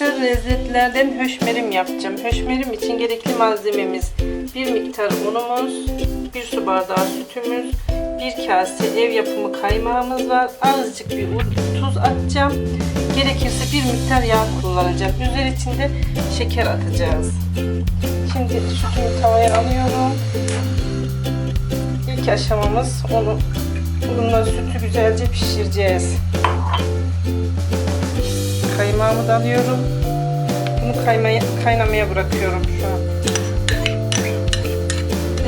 Mısır lezzetlerden höşmerim yapacağım. Höşmerim için gerekli malzememiz bir miktar unumuz, bir su bardağı sütümüz, bir kase ev yapımı kaymağımız var. Azıcık bir tuz atacağım. Gerekirse bir miktar yağ kullanacağım. Üzeri için de şeker atacağız. Şimdi sütümü tavaya alıyorum. İlk aşamamız onu unla sütü güzelce pişireceğiz. Kaymağımı da alıyorum. Bunu kaymaya, kaynamaya bırakıyorum şu an.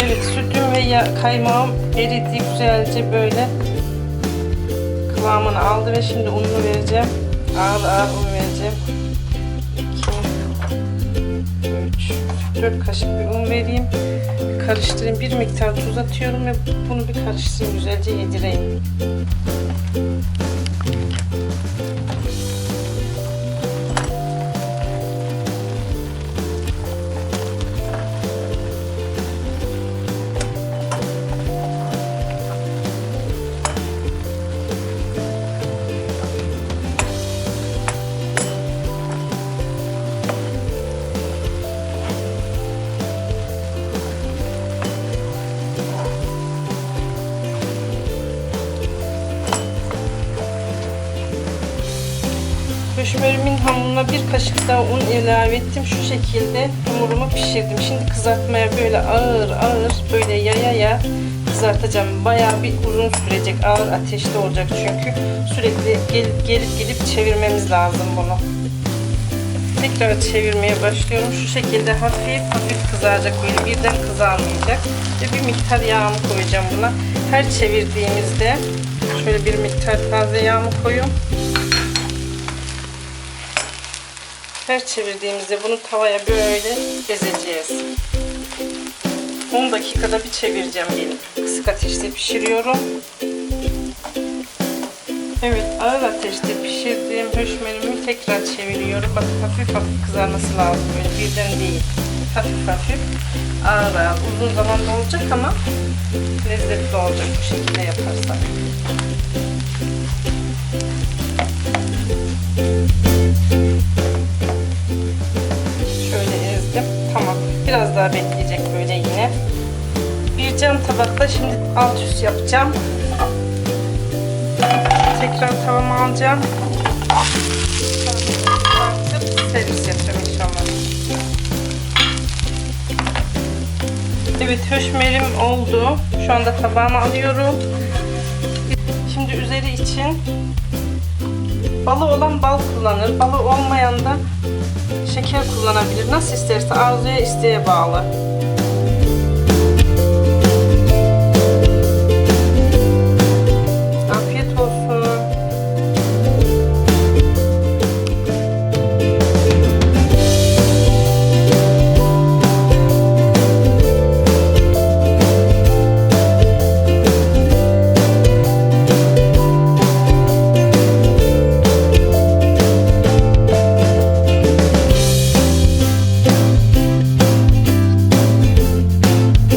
Evet sütüm ve ya, kaymağım eridi güzelce böyle kıvamını aldı ve şimdi ununu vereceğim. Ağır ağır un vereceğim. 2 3 4 kaşık bir un vereyim. Karıştırayım. Bir miktar tuz atıyorum ve bunu bir karıştırayım güzelce yedireyim. Köşmerimin hamuruna bir kaşık daha un ilave ettim. Şu şekilde hamurumu pişirdim. Şimdi kızartmaya böyle ağır ağır böyle yaya ya kızartacağım. Bayağı bir uzun sürecek. Ağır ateşte olacak çünkü. Sürekli gelip gelip gelip çevirmemiz lazım bunu. Tekrar çevirmeye başlıyorum. Şu şekilde hafif hafif kızaracak böyle birden kızarmayacak. Ve bir miktar yağımı koyacağım buna. Her çevirdiğimizde şöyle bir miktar taze yağımı koyun. Her çevirdiğimizde bunu tavaya böyle ezeceğiz. 10 dakikada bir çevireceğim gelip. Kısık ateşte pişiriyorum. Evet ağır ateşte pişirdiğim höşmerimi tekrar çeviriyorum. Bakın hafif hafif kızarması lazım böyle birden değil. Hafif hafif ağır ağır uzun zamanda olacak ama lezzetli olacak bu şekilde yaparsak. Cam tabakta şimdi alt üst yapacağım. Tekrar tavama alacağım. Servis yapacağım inşallah. Evet höşmerim oldu. Şu anda tabağıma alıyorum. Şimdi üzeri için balı olan bal kullanır. Balı olmayan da şeker kullanabilir. Nasıl isterse arzuya isteğe bağlı.